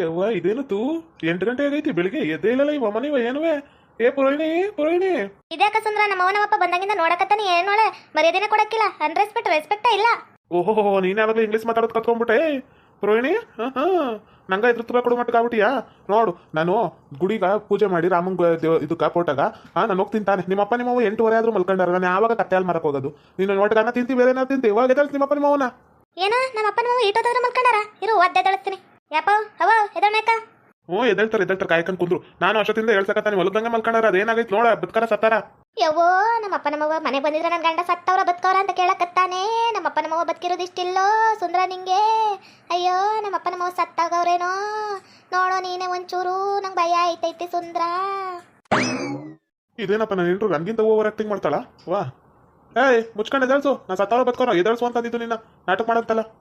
ಯವ್ವ ಇದೇನು ತೂ? ಎಂಟು ಗಂಟೆ ಆಗೈತಿ ಬೆಳಿಗ್ಗೆ ಎದ್ದೇ ಇಲ್ಲಲ್ಲ ಇವ ಮನೆವ ಏನುವೆ? ಏ ಪುರೋಹಿಣಿ ಪುರೋಹಿಣಿ. ಇದ್ಯಾಕ ಸುಂದ್ರ ನಮ್ಮ ಅವನವಪ್ಪ ಬಂದಂಗಿಂದ ನೋಡಕತ್ತಾನೆ ಏನೋಳೆ? ಮರ್ಯಾದೆನೆ ಕೊಡಕ್ಕಿಲ್ಲ ಅನ್ರೆಸ್ಪೆಕ್ಟ್ ರೆಸ್ಪೆಕ್ಟ ಇಲ್ಲ. ಓಹೋ ನೀನ್ ಯಾವಾಗಲೂ ಇಂಗ್ಲೀಷ್ ಮಾತಾಡೋದು ಕತ್ಕೊಂಡ್ಬಿಟ್ಟೆ? ಪುರೋಹಿಣಿ ಹಾ ಹಾ. ನಂಗ ಇದ್ರ ತುಂಬ ಕೊಡು ಮಟ್ಟಕ್ಕೆ ಆಗ್ಬಿಟ್ಟಿಯಾ? ನೋಡು ನಾನು ಗುಡಿಗ ಪೂಜೆ ಮಾಡಿ ರಾಮಂಗ ಇದಕ್ಕ ಪೋಟಾಗ ಹಾ ನಾನು ಹೋಗ್ತೀನಿ ತಾನೆ ನಿಮ್ಮಪ್ಪ ನಿಮ್ಮವ್ವ ಎಂಟುವರೆ ಆದ್ರೂ ಮಲ್ಕೊಂಡಾರ ನಾನು ಯಾವಾಗ ಕತ್ತೆ ಮರಕ್ ಮಾರಕ್ ಹೋಗೋದು? ನೀನು ನೋಟಗಾನ ತಿಂತಿ ಬೇರೆ ಏನಾದ್ರು ತಿಂತಿ? ಇವಾಗ ಅಪ್ಪ ನಿಮ್ಮಪ್ಪ ನಿಮ್ಮವನ ಏನೋ ನಮ್ಮ ಈಟೋದಾದ್ರು ಮಲ್ಕೊಂಡಾರ? ಇರು ಒದ್ದೆ ಎದಳಸ್ತೀನಿ ಯಪ್ಪ ಅವ ಎದಳ್ಮೇಕ ಹ್ಞೂ ಎದ್ದೇಳ್ತಾರೆ ಎದ್ದೇಳ್ತಾರೆ ಕಾಯ್ಕೊಂಡು ಕುಂದ್ರು. ನಾನು ಅಷ್ಟೊತ್ತಿಂದ ಹೇಳ್ಸಕತ್ತಾನೆ ಹೊಲದಂಗೆ ಮಲ್ಕೊಂಡಾರ ಅದೇನಾಗೈತೆ ನೋಡ ಬದುಕಾರ ಸತ್ತಾರ. ಯವ್ವೋ ನಮ್ಮ ಅಪ್ಪ ನಮ್ಮವ್ವ ಮನೆ ಬಂದಿದ್ರೆ ನನ್ನ ಗಂಡ ಸತ್ತವ್ರ ಬದುಕವ್ರ ಅಂತ ಕೇಳಕತ್ತಾನೆ. ನಮ್ಮ ಅಪ್ಪ ನಮ್ಮವ್ವ ಬದುಕಿರೋದು ಇಷ್ಟಿಲ್ಲೋ ಸುಂದ್ರ ನಿಂಗೆ? ಅಯ್ಯೋ ನಮ್ಮ ಅಪ್ಪ ನಮ್ಮವ್ವ ಸತ್ತಾಗವ್ರೇನೋ? ನೋಡೋ ನೀನೇ ಒಂಚೂರು ನಂಗೆ ಭಯ ಐತೈತಿ ಸುಂದ್ರ. ಇದೇನಪ್ಪ ನಾನು ಹೆಂಡ್ರು ನನ್ಗಿಂತ ಓವರ್ ಆಕ್ಟಿಂಗ್ ಮಾಡ್ತಾಳ? ವಾ. ಏಯ್ ಮುಚ್ಕೊಂಡು ಎದಳ್ಸು. ನಾ ಸತ್ತವ್ರ ಬದುಕೋರ ಎದಳ್ಸು ಅಂತಂದಿದ್ದು ನಿನ್ನ. ನಾಟಕ ಮಾಡಂತಲ್ಲ.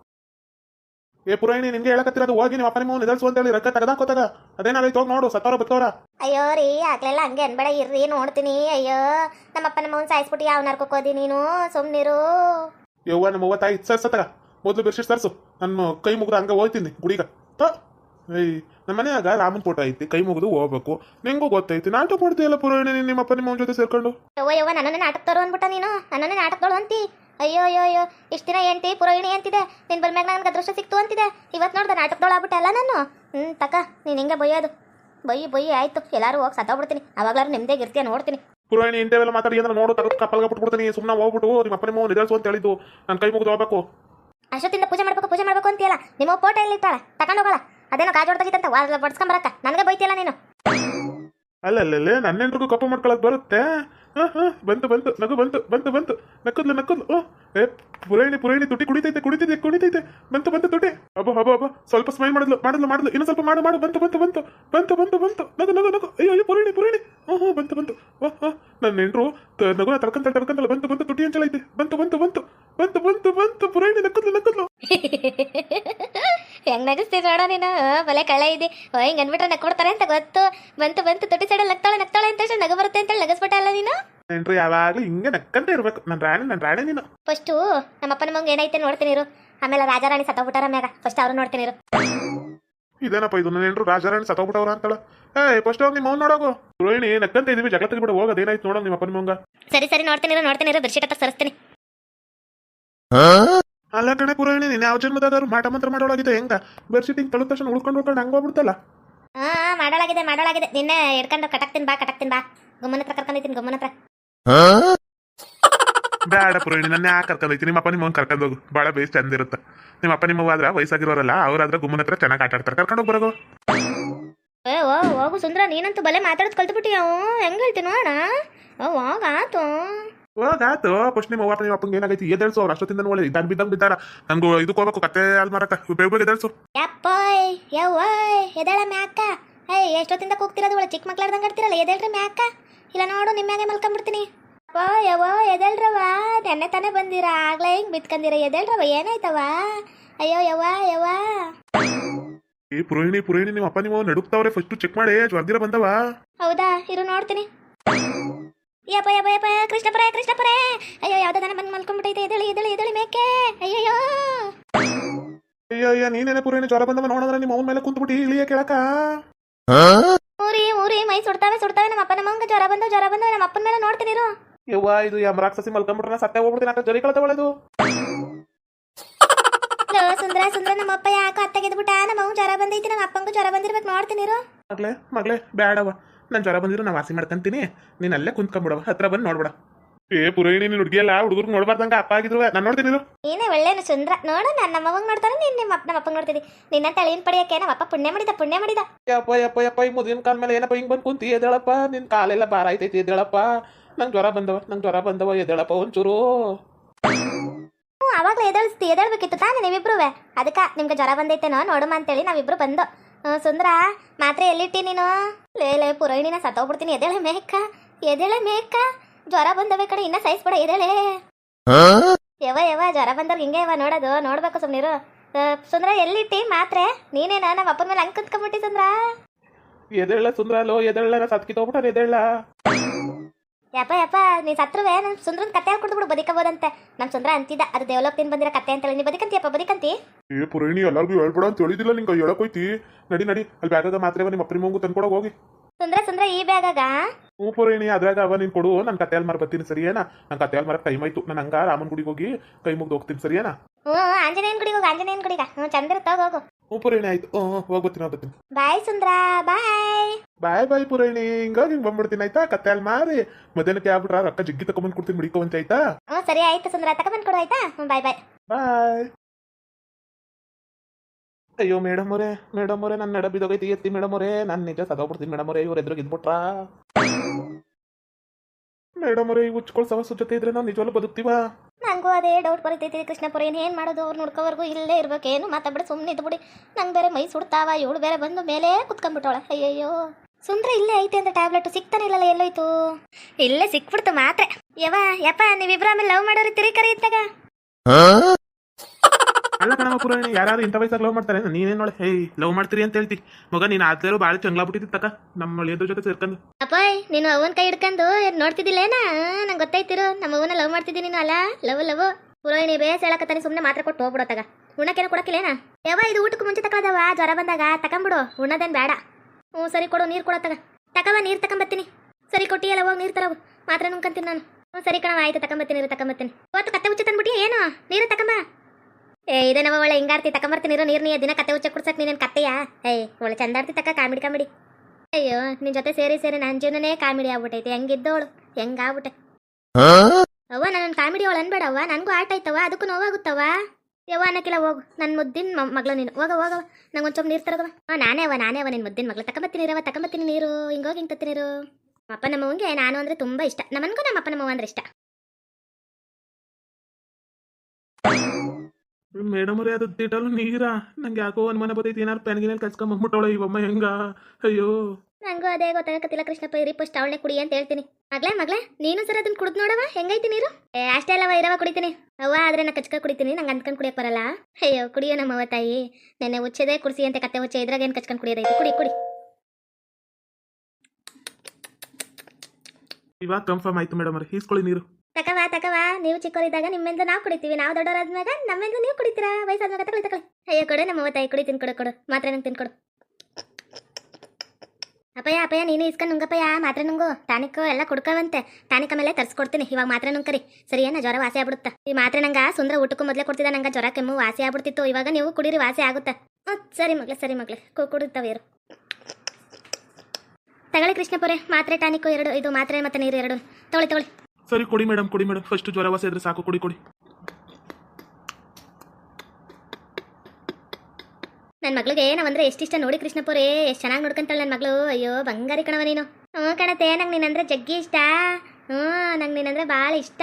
ಏ ಪುರಾಣಿ ನಿನ್ಗೆ ಹೇಳಕತ್ತಿರೋದು ಹೋಗಿ ನಿಮ್ಮ ಅಪ್ಪನ ನಿಮ್ಮ ಎದಳ್ಸು ಅಂತ ಹೇಳಿ ರೊಕ್ಕ ತೆಗೆದಾಕೋತಾಗ ಅದೇನಾಗೈತೆ ಹೋಗಿ ನೋಡು ಸತ್ತವ್ರ ಬತ್ತವರ ಅಯ್ಯೋ ರೀ ಆಗ್ಲೆಲ್ಲ ಹಂಗೆ ಅನ್ಬೇಡ ಇರ್ರಿ ನೋಡ್ತೀನಿ. ಅಯ್ಯೋ ನಮ್ಮಪ್ಪ ನಮ್ಮವ್ನ ಸಾಯಿಸ್ಬಿಟ್ಟು ಯಾವ ನರ್ಕೋಕೋದಿ ನೀನು? ಸುಮ್ನಿರು. ಯವ್ವ ನಮ್ಮ ಅವ್ವ ತಾಯಿ ಸತ್ತಗ ಮೊದಲು ತರ್ಸು. ನನ್ನ ಕೈ ಮುಗಿದು ಹಂಗೆ ಹೋಗ್ತೀನಿ ಗುಡಿಗ. ತ ಏಯ್ ನಮ್ಮ ಮನೆಯಾಗ ರಾಮನ್ ಫೋಟೋ ಐತಿ ಕೈ ಮುಗಿದು ಹೋಗ್ಬೇಕು. ನಿಂಗೂ ಗೊತ್ತೈತಿ ನಾಟಕ ಮಾಡ್ತೀಯಲ್ಲ ಪುರಾಣಿ ನೀನ್ ನಿಮ್ಮ ನಿಮ್ಮ ಜೊತೆ ಸೇರ್ಕೊಂಡು? ಯವ್ವ ಯವ್ವ ನನ್ನನ್ನು ನಾಟಕ ತರು ಅಂದ್ಬಿಟ್ಟ ನೀನು? ನನ್ನನ್ನೇ ನಾಟಕದಳು ಅಂತಿ? ಅಯ್ಯೋ ಅಯ್ಯೋ ಅಯ್ಯೋ ಇಷ್ಟು ದಿನ ಎಂತಿ ಪುರೋಹಿಣಿ ಅಂತಿದೆ ನಿನ್ ಬಲ್ ಮ್ಯಾಗ ನನಗೆ ಅದೃಷ್ಟ ಸಿಕ್ತು ಅಂತಿದೆ. ಇವತ್ತು ನೋಡ್ದೆ ನಾಟಕದೊಳಾಗ್ಬಿಟ್ಟೆ ಆಗ್ಬಿಟ್ಟಲ್ಲ ನಾನು. ಹ್ಞೂ ತಕ ನೀನು ಹಿಂಗೆ ಬೈಯೋದು ಬೈ ಬೈ ಆಯ್ತು. ಎಲ್ಲರೂ ಹೋಗಿ ಸತ್ತೋಗ್ಬಿಡ್ತೀನಿ ಅವಾಗ್ಲಾರು ನಿಮ್ದೇ ಇರ್ತೀಯ ನೋಡ್ತೀನಿ. ಪುರಾಣಿ ಇಂಥವೆಲ್ಲ ಮಾತಾಡಿ ಅಂದ್ರೆ ನೋಡು ತಗದು ಕಪ್ಪಲ್ಗೆ ಬಿಟ್ಬಿಡ್ತೀನಿ. ಸುಮ್ಮನೆ ಹೋಗ್ಬಿಟ್ಟು ನಿಮ್ಮ ಅಪ್ಪ ನಿಮ್ಮ ನಿದಳ್ಸು ಅಂತ ಹೇಳಿದ್ದು. ನನ್ನ ಕೈ ಮುಗಿದು ಹೋಗ್ಬೇಕು. ಅಷ್ಟೊತ್ತಿಂದ ಪೂಜೆ ಮಾಡ್ಬೇಕು ಪೂಜೆ ಮಾಡ್ಬೇಕು ಅಂತೀಯಲ್ಲ? ನಿಮ್ಮ ಫೋಟೋ ಎಲ್ಲಿ ಇಟ್ಟಾಳೆ ತಗೊಂಡು ಹೋಗಲ್ಲ ಅದೇನೋ ಕಾಜೋಡ್ದಾಗಿತ್ತಂತ ಬಡ್ಸ್ಕೊಂಬರಕ್ಕ ನನಗೆ ಬೈತಿಯಲ್ಲ ನೀನು. ಅಲ್ಲಲ್ಲೇ ನನ್ನೆಂದ್ರಿಗೂ ಕಪ್ಪ ಮಾಡ್ಕೊಳಕ್ ಬರುತ್ತೆ? ಹಾ ಹಾ ಬಂತು ಬಂತು ನಗು ಬಂತು ಬಂತು ಬಂತು ನಕ್ಕದ್ಲು ನಕ್ಕದ್ಲು ಓ, ಏ ಪುರಾಣಿ ಪುರಾಣಿ ತುಟಿ ಕುಡಿತೈತೆ ಕುಡಿತೈತೆ ಕುಡಿತೈತೆ. ಬಂತು ಬಂತು, ತುಟಿ. ಅಬ್ಬ ಹಬ್ಬ ಹಬ್ಬ ಸ್ವಲ್ಪ ಸ್ಮೈಲ್ ಮಾಡಿದ್ಲು ಮಾಡಿದ್ಲು ಮಾಡಿದ್ಲು. ಇನ್ನೂ ಸ್ವಲ್ಪ ಮಾಡು ಮಾಡು, ಬಂತು ಬಂತು ಬಂತು ಬಂತು ಬಂತು ಬಂತು. ನಗು ನಗು ನಗು. ಅಯ್ಯೋ ಅಯ್ಯೋ ಪುರಾಣಿ ಪುರಾಣಿ ಹ್ಞೂ ಹ್ಞೂ ಬಂತು ಬಂತು. ಓ ಹಾ ನನ್ನ ನೆಂಟ್ರು ನಗು ತಡ್ಕಂತ ತಡ್ಕಂತಲ್ಲ ಬಂತು ಬಂತು, ತುಟಿ ಅಂಚಲೈತೆ ಬಂತು ಬಂತು ಬಂತು. ಬಂತು ಬಂತು ಬಂತು ಪುರಾಣಿ ನಕ್ಕದ್ಲು ನಕ್ಕದ್ಲು ಹೆಂಗ್ ನಗಿಸ್ತೀವಿ ನೋಡ ನೀನು? ಬಲೆ ಕಳೆ ಇದೆ. ಹಿಂಗ್ ಅನ್ಬಿಟ್ರೆ ನಕ್ಕೊಡ್ತಾರೆ ಅಂತ ಗೊತ್ತು. ಬಂತು ಬಂತು ತುಟಿ ಸೈಡಲ್ಲಿ ನಗ್ತಾಳೆ ನಗ್ತಾಳೆ ಅಂತ ಹೇಳಿ ನಗ ಬರುತ್ತೆ ಅಂತ ನಗಸ್ಬಿಟ್ಟಲ್ಲ ನೀನು? ನೆಂಟ್ರು ಯಾವಾಗಲೂ ಹಿಂಗ ನಕ್ಕಂತ ಇರ್ಬೇಕು. ನನ್ನ ರಾಣಿ ನನ್ನ ರಾಣಿ ನೀನು. ಫಸ್ಟು ನಮ್ಮಪ್ಪನ ಮಂಗ ಏನೈತೆ ನೋಡ್ತೀನಿ ಇರು. ಆಮೇಲೆ ರಾಜಾರಾಣಿ ಸತ್ತೋಗ್ಬಿಟ್ಟಾರ ಮ್ಯಾಗ. ಫಸ್ಟ್ ಅವ್ರು ನೋಡ್ತೀನಿ ಇರು. ಇದೇನಪ್ಪ ಇದು? ನನ್ನ ನೆಂಟ್ರು ರಾಜಾರಾಣಿ ಸತ್ತೋಗ್ಬಿಟ್ಟವ್ರ ಅಂತಳ. ಏ ಫಸ್ಟ್ ಹೋಗಿ ನಿಮ್ಮ ಅವ್ನು ನೋಡೋಗು. ರೋಹಿಣಿ ನಕ್ಕಂತ ಇದೀವಿ ಜಗಳ ತೆಗಿಬಿಡ ಹೋಗ ಅದೇನಾಯ್ತು ನೋಡೋ ನಿಮ್ಮ ಅಪ್ಪನ ಮಂಗ ಸರಿ ಸರಿ ನೋಡ್ತೀನಿ ಇರು ನೋಡ್ತೀನಿ ಇರು ಬೆಡ್ಶೀಟ್ ಹತ್ರ ಸರಿಸ್ತೀನಿ ಅಲ್ಲ ಕಣೆ ಪುರಾಣಿ ನೀನು ಯಾವ ಜನ್ಮದಾದ್ರು ಮಾಟ ಮಂತ್ರ ಮಾಡೋಳಾಗಿದೆ. ಹೆಂಗ? ಬೆಡ್ಶೀಟ್ ಹಿಂಗೆ ತಳಿದ ತಕ್ಷಣ ಉಳ್ಕೊಂಡು ಉಳ್ಕೊಂಡು ಹಂಗೆ ಹೋಗ್ಬಿಡ್ತಲ್ಲ. ಹಾ ಮಾಡೋಳಾಗಿದೆ ಮಾಡೋಳಾಗಿದೆ. ನಿನ್ನೆ ಹಿಡ್ಕೊಂಡು ಕಟಕ್ತೀನಿ ಬಾ ಕಟಕ್ತೀನಿ ಬಾ. ಗುಮ್ಮನ ಹತ್ರ ಕರ್ಕೊಂಡಿದ್ದೀನಿ ಗುಮ್ಮನ ಹತ್ರ. ಬೇಡ ಪುರಾಣಿ ನನ್ನ ಯಾಕೆ ನಿಮ್ಮಪ್ಪ ನಿಮ್ಮ ಅಪ್ಪ ನಿಮ್ಮ ಕರ್ಕೊಂಡು ಹೋಗು. ಭಾಳ ಬೇಸ್ ಚಂದ ಇರುತ್ತೆ. ನಿಮ್ಮ ಅಪ್ಪ ನಿಮ್ಮ ಆದ್ರೆ ವಯಸ್ಸಾಗಿರೋರಲ್ಲ ಅವ್ರಾದ್ರೆ ಗುಮ್ಮನ ಹತ್ರ ಚೆನ್ನಾಗಿ ಆಟ ಆಡ್ತಾರೆ. ಕರ್ಕೊಂಡು ಹೋಗಿ ಬರೋಗು. ಏ ಓ ಹೋಗು ಸುಂದ್ರ ನೀನಂತೂ ಬಲೆ ಮಾತಾಡೋದು ಕಲ್ತ್ಬಿಟ್ಟಿ ಅವು ಹೆಂಗ್ ಹೇಳ್ತೀನಿ ನೋಡ ಓ ಹೋಗಾತು ಹೋಗಾತು ಫಸ್ಟ್ ನಿಮ್ಮ ಓಟ ನಿಮ್ಮ ಅಪ್ಪಂಗೆ ಏನಾಗೈತಿ? ಎದ್ದೇಳ್ಸು ಅವ್ರು ಅಷ್ಟೊತ್ತಿಂದ ಒಳ್ಳೆ. ಇದ್ದಂಗೆ ಬಿದ್ದಂಗೆ ಬಿದ್ದಾರ. ನಂಗೆ ಇದಕ್ಕೆ ಹೋಗ್ಬೇಕು ಕತ್ತೆ ಅಲ್ಲಿ ಮಾರಕ ಬೇಗ ಬೇಗ ಎದ್ದೇಳ್ಸು. ಯಪ್ಪೋಯ್ ಯವ್ವಯ್ ಎದಳ ಮ್ಯಾಕ. ಏಯ್ ಎಷ್ಟೊತ್ತಿಂದ ಕೂಗ್ತಿರೋದು ಒಳ್ಳೆ ಚಿಕ್ಕ ಮಕ್ಳಾರ್ದಂಗೆ ಆಡ್ತಿರಲ್ಲ ಎದೇಳ್ರಿ ಮ್ಯಾಕ. ಇಲ್ಲ ನೋಡು ನಿಮ್ಮ್ಯಾಗೆ ಮಲ್ಕೊಂಡ್ಬಿಡ್ತೀನಿ ಅಪ್ಪ ಯವ್ವ ಎದೇಳ್ರವ ನೆನ್ನೆ ತಾನೇ ಬಂದಿರ? ಆಗ್ಲೇ ಹಿಂಗ್ ಬಿತ್ಕಂದಿರ? ಎದೇಳ್ರವ ಏನಾಯ್ತವ ಅಯ್ಯೋ ಯವ್ವ ಯವ್ವ. ಏ ಪುರೋಹಿಣಿ ಪುರೋಹಿಣಿ ನಿಮ್ಮ ಅಪ್ಪ ನಿಮ್ಮ ನಡುಕ್ತಾವ್ರೆ ಫಸ್ಟ್ ಚೆಕ್ ಮಾಡಿ. ಜ್ವರ್ದಿರ ಬಂದವ? ಹೌದಾ? ಇರು ನೋಡ್ತೀನಿ. ಯಪ್ಪ ಯಪ್ಪ ಯಪ್ಪ ಕೃಷ್ಣಪುರ ಕೃಷ್ಣಪುರ. ಅಯ್ಯೋ ಯಾವ್ದಾನ ಬಂದು ಮಲ್ಕೊಂಡ್ಬಿಟ್ಟೈತೆ ಎದಳಿ ಎದಳಿ ಎದಳಿ ಮೇಕೆ. ಅಯ್ಯಯ್ಯೋ. ಅಯ್ಯೋ ಅಯ್ಯ ನೀನೇನೆ ಪುರಾಣಿ ಜ್ವರ ಬಂದವ ನೋಡಿದ್ರೆ ನಿಮ್ಮ ಅವನ ಮೇಲೆ ಕುಂತ್ಬಿಟ್ಟು ಇಳಿಯ ಕೇಳಕ ಊರಿ ಊರಿ ಮೈ ಸುಡ್ತಾವೆ ಸುಡ್ತಾವೆ. ನಮ್ಮ ಅಪ್ಪ ನಮ್ಮಂಗ ಜ್ವರ ಬಂದು ಜ್ವರ ಬಂದು ನಮ್ಮ ಅಪ್ಪನ ಮೇಲೆ ನೋಡ್ತೀನಿ ಇರು. ಯವ್ವ ಇದು ಯಮ ರಾಕ್ಷಸಿ ಮಲ್ಕೊಂಡ್ಬಿಟ್ರೆ ಸತ್ತೆ ಹೋಗ್ಬಿಡ್ತೀನಿ. ಅಂತ ಜರಿ ಕಳ್ತ ಒಳ್ಳೆದು ಸುಂದರ ಸುಂದ್ರ ನಮ್ಮ ಅಪ್ಪ ಯಾಕೋ ಅತ್ತಗೆದ್ಬಿಟ್ಟ. ನಮ್ಮ ಅವ್ನ ಜ್ವರ ಬಂದೈತಿ ನಮ್ಮ ಅಪ್ಪಂಗೂ ಜ್ವರ ಬಂದಿರ್ಬೇಕು. ನೋಡ್ತೀನಿ ಇರು. ಮಗ್ಲೇ ಮಗ್ಲೇ ಬೇಡವ ನಾನು ಜ್ವರ ಬಂದಿರೋ ನಾ ವಾಸಿ ಮಾಡ್ಕೊಂತೀನಿ. ನೀನ್ ಅಲ್ಲೇ ಕುಂತ್ಕೊಂಡ್ಬಿಡವ ಹತ್ರ ಬಂದು ನೋಡ್ಬಿಡ. ಏ ಪುರೋಹಿಣಿ ನೀನು ಹುಡುಗಿಯಲ್ಲ ಹುಡುಗರು ನೋಡ್ಬಾರ್ದಂಗ ಅಪ್ಪ ಆಗಿದ್ರು. ನಾನು ನೋಡ್ತೀನಿ ನೀನು ನೀನೇ ಒಳ್ಳೆನು ಸುಂದ್ರ ನೋಡು ನನ್ನ ನಮ್ಮವಂಗ್ ನೋಡ್ತಾನೆ ನೀನು ನಿಮ್ಮ ಅಪ್ಪ ನಮ್ಮ ಅಪ್ಪ ನೋಡ್ತಿದ್ದಿ ನಿನ್ನ ತಳಿನ ಪಡೆಯಕ್ಕೆ ನಮ್ಮ ಅಪ್ಪ ಪುಣ್ಯ ಮಾಡಿದ ಪುಣ್ಯ ಮಾಡಿದ. ಯಪ್ಪ ಯಪ್ಪ ಯಪ್ಪ ಈ ಮುದಿನ ಕಾಲ ಮೇಲೆ ಏನಪ್ಪ ಹಿಂಗ್ ಬಂದು ಕುಂತಿ ಎದ್ದೇಳಪ್ಪ? ನಿನ್ ಕಾಲೆಲ್ಲ ಭಾರ ಆಯ್ತೈತಿ ಎದ್ದೇಳಪ್ಪ. ನಂಗೆ ಜ್ವರ ಬಂದವ ನಂಗೆ ಜ್ವರ ಬಂದವ ಎದ್ದೇಳಪ್ಪ ಒಂಚೂರು. ಹ್ಞೂ ಅವಾಗಲೇ ಎದಳಿಸ್ತಿ ಎದಳ್ಬೇಕಿತ್ತು ತಾನೇ ನೀವಿಬ್ರುವೆ. ಅದಕ್ಕೆ ನಿಮ್ಗೆ ಜ್ವರ ಬಂದೈತೇನೋ ನೋಡಮ್ಮ ಅಂತೇಳಿ ನಾವಿಬ್ರು ಬಂದು. ಸುಂದ್ರ, ಮಾತ್ರೆ ಎಲ್ಲಿಟ್ಟಿ ನೀನು? ಲೇ ಲೇ, ಪುರೋಹಿಣಿನ ಸತ್ತೋಗ್ಬಿಡ್ತೀನಿ ಎದೇಳೆ ಮೇಕ ಎದೆಳೆ ಮೇಕ ಜ್ವರ ಬಂದವೆ ಕಡೆ ಇನ್ನ ಸಹಿಸ್ಬಿಡ ಎದೇಳೆ ಯವ ಯವ ಜ್ವರ ಬಂದಾಗ ಹಿಂಗೆ ಯವ ನೋಡೋದು, ನೋಡ್ಬೇಕು ಸುಮ್ನಿರು. ಸುಂದ್ರ, ಎಲ್ಲಿಟ್ಟಿ ಮಾತ್ರೆ? ನೀನೇನ ನಮ್ಮ ಅಪ್ಪನ ಮೇಲೆ ಹಂಗೆ ಕುಂತ್ಕೊಂಡ್ಬಿಟ್ಟಿ ಸುಂದ್ರ? ಎದ್ದೇಳ ಸುಂದ್ರ, ಲೋ ಎದೆಳ್ಳ ತಗೋಬಿಟ್ಟಾರ ಎದ್ದೇಳ ಯಪ್ಪ ಯಪ್ಪ ನೀ ಸತ್ರುವೆ ನನ್ನ ಸುಂದ್ರನ ಕತೆ ಹೇಳ್ಕೊಟ್ಟು ಬಿಡು ನಮ್ಮ ನಮ್ ಸುಂದ್ರ ಅಂತಿದ್ದ ಅದು ದೇವಲೋಕದಿಂದ ಬಂದಿರೋ ಕತೆ ಅಂತೇಳಿ ನೀ ಬದುಕಂತಿಯಪ್ಪ ಬದಿಕಂತಿ? ಏ ಪುರಾಣಿ ಎಲ್ಲರಿಗೂ ಹೇಳ್ಬಿಡ ಅಂತ ಹೇಳಿದಿಲ್ಲ ನಿಂಗೆ ಹೇಳಕೋಯ್ತಿ ನಡಿ ನಡಿ ಅಲ್ಲಿ ಬ್ಯಾಗದ ಮಾತ್ರ ನಿಮ್ಮ ಅಪ್ಪನ ಮುಂಗು ತಂದ್ಕೊಡೋ ಹೋಗಿ ಸುಂದ್ರ ಸುಂದ್ರ ಈ ಬ್ಯಾಗಾಗ? ಹ್ಞೂ ಪುರಾಣಿ ಅದ್ರಾಗ ಅವ ನೀನು ಕೊಡು ನನ್ನ ಕತ್ತೆ ಮರ ಬರ್ತೀನಿ ಸರಿಯೇನಾ? ನನ್ನ ಕತೆಯಲ್ಲಿ ಮರ ಟೈಮ್ ಆಯ್ತು ನಾನು ಹಂಗ ರಾಮನ್ ಗುಡಿಗೆ ಹೋಗಿ ಕೈ ಮುಗ್ದು ಹೋಗ್ತೀನಿ ಸರಿಯೇನಾ? ಹ್ಞೂ ಆಂಜನೇಯನ ಗುಡಿಗೆ ಹೋಗು ಆಂಜನೇಯನ ಗುಡಿಗ. ಹ್ಞೂ ಚಂದ್ರ ತಗೋ ಹೋಗು. ಹ್ಞೂ ಪುರಾಣಿ ಆಯ್ತು. ಹ್ಞೂ ಹೋಗಿ ಬರ್ತೀನಿ ಹೋಗ್ತೀನಿ ಬಾಯ್ ಸುಂದ್ರ. ಬಾಯ್ ಬಾಯ್ ಬಾಯ್ ಪುರಾಣಿ. ಹಿಂಗಾಗಿ ಹಿಂಗೆ ಬಂದ್ಬಿಡ್ತೀನಿ ಆಯ್ತಾ? ಕತ್ತೆ ಅಲ್ಲಿ ಮಾರಿ. ಮಧ್ಯಾಹ್ನಕ್ಕೆ ಆಗ್ಬಿಟ್ರ ರೊಕ್ಕ ಜಗ್ಗಿ ತಗೊಂಬಂದು ಕೊಡ್ತೀನಿ ಬಿಡಿಕೋವಂತ ಆಯ್ತಾ? ಹ್ಞೂ ಸರಿ ಆಯ್ತು ಸುಂದ್ರ. ತಗೊಂಡ್ ಕೊಡು ಆಯ್ತಾ? ಹ್ಞೂ ಬಾಯ್ ಬಾಯ್ ಬಾಯ್ ಅಯ್ಯೋ ಮೇಡಮ್ ಅವರೇ ಮೇಡಮ್ ಅವರೇ ನನ್ನ ನಡ ಬಿದ್ದೋಗೈತಿ ಎತ್ತಿ ಮೇಡಮ್ ಅವರೇ. ನಾನು ನಿಜ ಸದೋಗ್ಬಿಡ್ತೀನಿ ಮೇಡಮ್ ಅವರೇ ಇವ್ರ ಎದುರಿಗೆ ಇದ್ಬಿಟ್ರಾ? ಮೇಡಮ್ ಅವರೇ ಈ ಹುಚ್ಕೊಳ್ ಸವಸ ಜೊತೆ ಇದ್ರೆ ನಾವು ನಿಜವಲ್ಲ ಬದುಕ್ತೀವ? ನನಗೂ ಅದೇ ಡೌಟ್ ಬರ್ತೈತಿ ಕೃಷ್ಣಪುರ. ಏನು ಏನು ಮಾಡೋದು? ಅವ್ರು ನೋಡ್ಕೋವರೆಗೂ ಇಲ್ಲೇ ಇರ್ಬೇಕೇನು ಮಾತಾಡ್ಬಿಡಿ ಸುಮ್ಮನೆ ಇದ್ಬಿಡಿ ನಂಗೆ ಬೇರೆ ಮೈ ಸುಡ್ತಾವ. ಇವಳು ಬೇರೆ ಬಂದು ಮೇಲೆ ಕುತ್ಕೊಂಡ್ಬಿಟ್ಟವಳೆ. ಅಯ್ಯಯ್ಯೋ. ಸುಂದ್ರ ಇಲ್ಲೇ ಐತೆ ಅಂತ ಟ್ಯಾಬ್ಲೆಟ್ ಸಿಗ್ತಾನೆ ಇಲ್ಲಲ್ಲ, ಎಲ್ಲೋಯ್ತು? ಇಲ್ಲೇ ಸಿಕ್ಬಿಡ್ತು ಮಾತ್ರ. ಯವ ಯಪ್ಪ, ನೀವಿಬ್ರು ಆಮೇಲೆ ಲವ್ ಮಾಡೋರಿ ತಿರಿ ಕರಿ ಅಲ್ಲ ಕಣವ ಪುರಾಣಿ ಯಾರು ಇಂಥ ವಯಸ್ಸಾಗ ಲವ್ ಮಾಡ್ತಾರೆ? ನೀನೇನ್ ನೋಡಿ ಹೇ ಲವ್ ಮಾಡ್ತೀರಿ ಅಂತ ಹೇಳ್ತಿ. ಮಗ, ನೀನು ಆದ್ರೂ ಭಾಳ ಚಂಗ್ಲಾಗ್ಬಿಟ್ಟಿದ್ದಿ ತಕ. ನಮ್ಮ ಎದ್ರ ಜೊತೆ ಸೇರ್ಕೊಂಡು. ಅಪ್ಪಾಯ್, ನೀನು ಅವನ್ ಕೈ ಹಿಡ್ಕೊಂಡು ನೋಡ್ತಿದ್ದಿಲ್ಲೇನ ನಂಗೆ ಗೊತ್ತಾಯ್ತಿರು, ನಮ್ಮ ಅವನ ಲವ್ ಮಾಡ್ತಿದ್ದಿ ನೀನು ಅಲ್ಲ? ಲವ್ ಲವ್ ಪುರೋಹಿಣಿ ಬೇಸ್ ಹೇಳಕತ್ತಾನೆ ಸುಮ್ಮನೆ ಮಾತ್ರ ಕೊಟ್ಟು ಹೋಗ್ಬಿಡತ್ತಾಗ ಉಣ್ಣಕ್ಕೇನು ಕೊಡಕ್ಕಿಲ್ಲೇನಾ ಯಾವ ಇದು ಊಟಕ್ಕೆ ಮುಂಚೆ ತಕದವ ಜ್ವರ ಬಂದಾಗ ತಕೊಂಬಿಡು. ಉಣ್ಣದೇನು ಬೇಡ. ಹ್ಞೂ, ಸರಿ ಕೊಡು, ನೀರು ಕೊಡತ್ತಾಗ ತಕವ ನೀರು ತಕೊಂಬತ್ತೀನಿ. ಸರಿ ಕೊಟ್ಟಿಯಲ್ಲ ಹೋಗಿ ನೀರು ತರವು. ಮಾತ್ರ ನುಂಕಂತೀನಿ ನಾನು. ಹ್ಞೂ, ಸರಿ ಕಣವ ಆಯ್ತು, ತಕೊಂಬತ್ತೀನಿ ನೀರು ತಕೊಂಬತ್ತೀನಿ. ಇವತ್ತು ಕತ್ತೆ ಹುಚ್ಚ ತಂದ್ಬಿಟ್ಟಿ ಏನು? ನೀರು ತಕೊಂಬ. ಏ ಇದೇನವ ಒಳ್ಳೆ ಹಿಂಗಾರ್ತಿ, ತಕೊಂಬರ್ತೀನಿ ಇರೋ, ನೀರು ನೀ, ದಿನ ಕತೆ ಉಚ್ಚ ಕುಡ್ಸಕ್ ನೀನೇನು ಕತ್ತೆಯಾ? ಏಯ್ ಒಳ್ಳೆ ಚಂದಾರ್ತಿ ತಕ್ಕ ಕಾಮಿಡಿ ಕಾಮಿಡಿ. ಅಯ್ಯೋ, ನಿನ್ ಜೊತೆ ಸೇರಿ ಸೇರಿ ನನ್ ಜೀವನನೇ ಕಾಮಿಡಿ ಆಗ್ಬಿಟ್ಟೈತೆ ಹೆಂಗಿದ್ದವಳು ಹೆಂಗಾಗ್ಬಿಟ್ಟೆ. ಅವ್ವ ನನ್ನ ಕಾಮಿಡಿ ಅವಳು ಅನ್ಬೇಡ ಅವ್ವ ನನಗೂ ಆಟ ಆಯ್ತವ ಅದಕ್ಕೂ ನೋವಾಗುತ್ತವ ಯವ್ವ ಅನ್ನಕ್ಕಿಲ್ಲ ಹೋಗು ನನ್ನ ಮುದ್ದಿನ ಮಗಳು ನೀನು. ಹೋಗ ಹೋಗ ನಂಗೆ ಸ್ವಲ್ಪ ನೀರು ತರಗವ ಹಾಂ ನಾನೇ ಅವ ನಾನೇ ಅವ ನಿನ್ ಮುದ್ದಿನ ಮಗಳು. ತಕೊಂಬತ್ತೀನಿ ರವ ತಕೊಂಬತ್ತೀನಿ ನೀರು ಹಿಂಗೋಗಿ ಹಿಂಗೆ ತತ್ತೀನಿ ನೀರು ಅಪ್ಪ ನಮ್ಮವಂಗೆ ನಾನು ಅಂದ್ರೆ ತುಂಬಾ ಇಷ್ಟ. ನಮ್ಮನ್ಗೂ ನಮ್ಮ ಅಪ್ಪ ನಮ್ಮವ ಅಂದ್ರೆ ಇಷ್ಟ. ಮೇಡಮ್ ಅವರೇ ಅದು ತಿಟಲು ನೀರಾ? ನಂಗೆ ಯಾಕೋ ಅನುಮಾನ ಬರ್ತೈತಿ ಏನಾರು ಪೆನ್ಗಿನಲ್ಲಿ ಕಚ್ಕೊಂಬಂದ್ಬಿಟ್ಟವಳೆ ಇವಮ್ಮ ಹೆಂಗ? ಅಯ್ಯೋ. ನಂಗೂ ಅದೇ ಗೊತ್ತಾಗತ್ತಿಲ್ಲ ಕೃಷ್ಣಪ್ಪ ಇರಿ ಫಸ್ಟ್ ಅವಳನ್ನೇ ಕುಡಿ ಅಂತ ಹೇಳ್ತೀನಿ. ಮಗ್ಲೇ ಮಗ್ಲೆ ನೀನು ಸರ್ ಅದನ್ನ ಕುಡಿದ್ ನೋಡವ ಹೆಂಗೈತಿ ನೀರು? ಏ ಅಷ್ಟೇ ಅಲ್ಲವ ಇರವ ಕುಡಿತೀನಿ. ಅವ್ವ ಆದ್ರೆ ನಾ ಕಚ್ಕ ಕುಡಿತೀನಿ ನಂಗೆ ಅಂದ್ಕೊಂಡು ಕುಡಿಯಕ್ ಬರಲ್ಲ. ಅಯ್ಯೋ ಕುಡಿಯೋ ನಮ್ಮವ್ವ ತಾಯಿ. ನೆನ್ನೆ ಉಚ್ಚದೆ ಕುಡಿಸಿ ಅಂತ ಕತ್ತೆ ಉಚ್ಚೆ ಇದ್ರಾಗ ಏನು ಕಚ್ಕೊಂಡು ಕುಡಿಯೋದೈತಿ? ಕುಡಿ ಕುಡಿ. ಇವಾಗ ಕನ್ಫರ್ಮ್ ಆಯ್ತು ಮೇಡಮ್ ಅವ್ರೆ ಈಸ್ಕೊಳ್ಳಿ ನೀರು. ತಕವಾ ತಕವಾ ನೀವು ಚಿಕ್ಕವರಿದ್ದಾಗ ನಿಮ್ಮಿಂದ ನಾವು ಕುಡಿತೀವಿ. ನಾವು ದೊಡ್ಡವರಾದ್ಮ್ಯಾಗ ನಮ್ಮಿಂದ ನೀವು ಕುಡಿತೀರಾ? ವಯಸ್ಸಾದ್ಮ್ಯಾಗ ತಗೊಳ್ಳಿ ತಕೊಳ್ಳಿ ಅಯ್ಯೋ, ಕೊಡು ನಮ್ಮ ತಾಯಿ ಕುಡಿ, ತಿನ್ಕೊಡು, ಕೊಡು. ಮಾತ್ರ ನಂಗೆ ತಿನ್ಕೊಡು. ಅಪ್ಪಯ್ಯ ಅಪ್ಪಯ್ಯ, ನೀನು ಇಸ್ಕೊಂಡು ನುಂಗಪ್ಪಯ್ಯ. ಮಾತ್ರ ನುಂಗು. ಟಾನಿಕ್ ಎಲ್ಲ ಕುಡ್ಕವಂತೆ. ಟಾನಿಕ್ ಮೇಲೆ ತರಿಸ್ಕೊಡ್ತೀನಿ. ಇವಾಗ ಮಾತ್ರ ನುಂಕರಿ ಸರಿ ಏನ ಜ್ವರ ವಾಸಿ ಆಗ್ಬಿಡುತ್ತೆ? ಈ ಮಾತ್ರ ನಂಗೆ ಸುಂದರ ಊಟಕ್ಕೂ ಮೊದಲೇ ಕೊಡ್ತಿದ್ದ ನಂಗೆ ಜ್ವರ ಕೆಮ್ಮು ವಾಸಿ ಆಗ್ಬಿಡ್ತಿತ್ತು. ಇವಾಗ ನೀವು ಕುಡೀರಿ, ವಾಸಿ ಆಗುತ್ತೆ. ಸರಿ ಮಗ್ಲೆ ಸರಿ ಮಗ್ಲೆ ಕುಡಿತಾವೆ ಇರು. ತಗೊಳ್ಳಿ ಕೃಷ್ಣಪುರೆ. ಮಾತ್ರೆ ಟಾನಿಕ್ಕು ಎರಡು, ಇದು ಮಾತ್ರೆ ಮತ್ತೆ ನೀರು ಎರಡು. ತಗೊಳ್ಳಿ ತಗೊಳ್ಳಿ. ಸರಿ, ಕೊಡಿ ಮೇಡಮ್ ಕೊಡಿ ಮೇಡಮ್. ಫಸ್ಟ್ ಜ್ವರ ವಾಸ ಇದ್ರೆ ಸಾಕು, ಕೊಡಿ ಕೊಡಿ. ನನ್ನ ಮಗಳಿಗೆ ನಾವಂದ್ರೆ ಎಷ್ಟಿಷ್ಟ ನೋಡಿ ಕೃಷ್ಣಪುರಿ ಎಷ್ಟು ಚೆನ್ನಾಗಿ ನೋಡ್ಕೊಂತಾಳೆ ನನ್ನ ಮಗಳು. ಅಯ್ಯೋ, ಬಂಗಾರಿ ಕಣವ ನೀನು. ಹ್ಞೂ ಕಣತೆ, ನಂಗೆ ನೀನಂದ್ರೆ ಜಗ್ಗಿ ಇಷ್ಟ. ಹ್ಞೂ, ನಂಗೆ ನೀನಂದ್ರೆ ಭಾಳ ಇಷ್ಟ.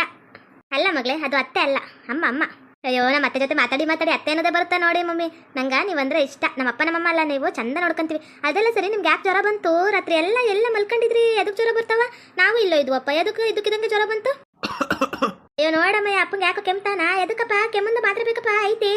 ಅಲ್ಲ ಮಗಳೇ, ಅದು ಅತ್ತೆ ಅಲ್ಲ. ಅಮ್ಮ ಅಮ್ಮ. ಅಯ್ಯೋ ನಮ್ಮ ಅತ್ತೆ ಜೊತೆ ಮಾತಾಡಿ ಮಾತಾಡಿ ಅತ್ತೆ ಅನ್ನೋದೇ ಬರುತ್ತೆ ನೋಡಿ ಮಮ್ಮಿ. ನಂಗೆ ನೀವಂದ್ರೆ ಇಷ್ಟ. ನಮ್ಮ ಅಪ್ಪ ನಮ್ಮಮ್ಮ ಅಲ್ಲ, ನೀವು ಚಂದ ನೋಡ್ಕೊಂತೀವಿ. ಅದೆಲ್ಲ ಸರಿ, ನಿಮ್ಗೆ ಯಾಕೆ ಜ್ವರ ಬಂತು? ರಾತ್ರಿ ಎಲ್ಲ ಎಲ್ಲ ಮಲ್ಕೊಂಡಿದ್ರಿ. ಎದಕ್ಕೆ ಜ್ವರ ಬರ್ತಾವ? ನಾವು ಇಲ್ಲೋ ಇದ್ವಪ್ಪ. ಎದಕ್ಕೆ ಇದಕ್ಕಿದಂಗೆ ಜ್ವರ ಬಂತು? ಅಯ್ಯೋ, ನೋಡಮ್ಮ ಅಪ್ಪಂಗೆ ಯಾಕೋ ಕೆಮ್ತಾನ? ಎದಕ್ಕಪ್ಪ? ಕೆಮ್ಮಂದು ಮಾತ್ರ ಬೇಕಪ್ಪ, ಐತಿ?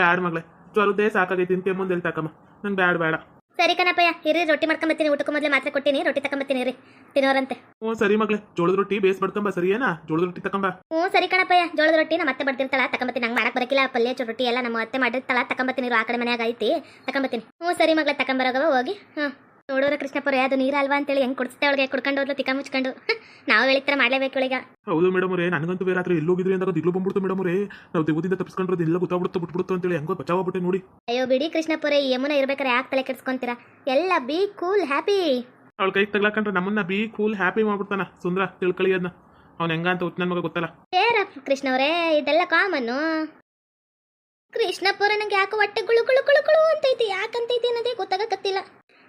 ಬ್ಯಾಡ್ ಮಗಳೇ. ಜ್ವರದೇ ಸಾಕಾಗೈತಿ. ಕೆಮ್ಮಂದು ಹೇಳ್ತಾಕಮ್ಮ ತಾಕಮ್ಮ ನಂಗೆ ಬ್ಯಾಡ್ ಬೇಡ ಸರಿ ಕಣಪ್ಪಯ್ಯ ಇರಿ ರೊಟ್ಟಿ ಮಾಡ್ಕೊಂಬತ್ತೀನಿ ಊಟಕ್ಕೆ ಮೊದಲೇ ಮಾತ್ರ ಕೊಟ್ಟಿನಿ ರೊಟ್ಟಿ ತಕೊಂಬತ್ತೀನಿ ರೀ ತಿನ್ನೋರಂತೆ. ಹ್ಞೂ ಸರಿ ಮಗಳೇ. ಜೋಳದ ರೊಟ್ಟಿ ಬೇಸ್ ಮಾಡ್ಕೊಂಬ ಸರಿ ಏನಾ ಜೋಳದ ರೊಟ್ಟಿ ತಕೊಂಬ ಹ್ಞೂ ಸರಿ ಕಣಪ್ಪಯ್ಯ. ಜೋಳದ ರೊಟ್ಟಿ ನಮ್ಮ ಅತ್ತೆ ಬಡ್ತಿರ್ತಾಳ ತಕೊಂಬತ್ತೀನಿ ನಂಗೆ ಮಾಡಕ್ಕೆ ಬರಕಿಲ್ಲ. ಪಲ್ಯ ಚೊ ರೊಟ್ಟಿ ಎಲ್ಲ ನಮ್ಮ ಅತ್ತೆ ಮಾಡಿರ್ತಾಳ ತಕೊಂಬತ್ತೀನಿ ಆ ಕಡೆ ಮನೆಯಾಗ ಐತಿ ತಕೊಂಬತ್ತೀನಿ ಹ್ಞೂ ಸರಿ ಮಗಳೇ ತಕೊಂಬರೋಗವ ಹೋಗಿ. ಹ್ಞೂ. ನೋಡೋರ ಕೃಷ್ಣಪುರ ಅದು ನೀರಲ್ವಾ ಅಲ್ವಾ ಅಂತೇಳಿ ಹೆಂಗ್ ಕುಡಿಸ್ತೆ ಅವಳಿಗೆ? ಕುಡ್ಕೊಂಡು ಹೋದ್ಲು ತಿಕ್ಕ ಮುಚ್ಕೊಂಡು. ನಾವು ಹೇಳಿತ್ರ ಮಾಡ್ಲೇಬೇಕು ಇವಳಿಗೆ ಹೌದು ಮೇಡಮ್ ಅವರೇ ನನಗಂತೂ ಬೇರೆ ರಾತ್ರಿ ಎಲ್ಲೋಗಿದ್ರಿ ಅಂದ್ರೆ ದಿಗ್ಲು ಬಂದ್ಬಿಡ್ತು ಮೇಡಮ್ ಅವರೇ. ನಾವು ದೇವದಿಂದ ತಪ್ಪಿಸ್ಕೊಂಡ್ರೆ ಎಲ್ಲ ಗೊತ್ತಾಗ್ಬಿಡುತ್ತೆ ಬಿಟ್ಬಿಡ್ತು ಅಂತೇಳಿ ಹೆಂಗೋ ಬಚಾವಾಗ್ಬಿಟ್ಟೆ ನೋಡಿ. ಅಯ್ಯೋ ಬಿಡಿ ಕೃಷ್ಣಪುರ ಯಮುನ ಇರ್ಬೇಕಾರೆ ಯಾಕೆ ತಲೆ ಕೆಡ್ಸ್ಕೊಂತೀರ? ಎಲ್ಲ ಬಿ ಕೂಲ್ ಹ್ಯಾಪಿ. ಅವಳ ಕೈ ತಗ್ಲಾಕಂಡ್ರೆ ನಮ್ಮನ್ನ ಬಿ ಕೂಲ್ ಹ್ಯಾಪಿ ಮಾಡ್ಬಿಡ್ತಾನ ಸುಂದ್ರ ತಿಳ್ಕೊಳ್ಳಿ ಅದನ್ನ ಅವ್ನು ಹೆಂಗ ಅಂತ ನನ್ನ ಮಗ ಗೊತ್ತಲ್ಲ. ಏರ ಕೃಷ್ಣವರೇ ಇದೆಲ್ಲ ಕಾಮನ್ ಕೃಷ್ಣಪುರ ನಂಗೆ ಯಾಕೋ ಹೊಟ್ಟೆ ಗುಳು ಗುಳು ಗುಳು ಗುಳು ಅಂತೈತಿ ಯಾಕಂತೈತಿ ಅನ್ನೋದೇ ಗೊತ್ತಾಗಕತ್ತಿಲ್ಲ.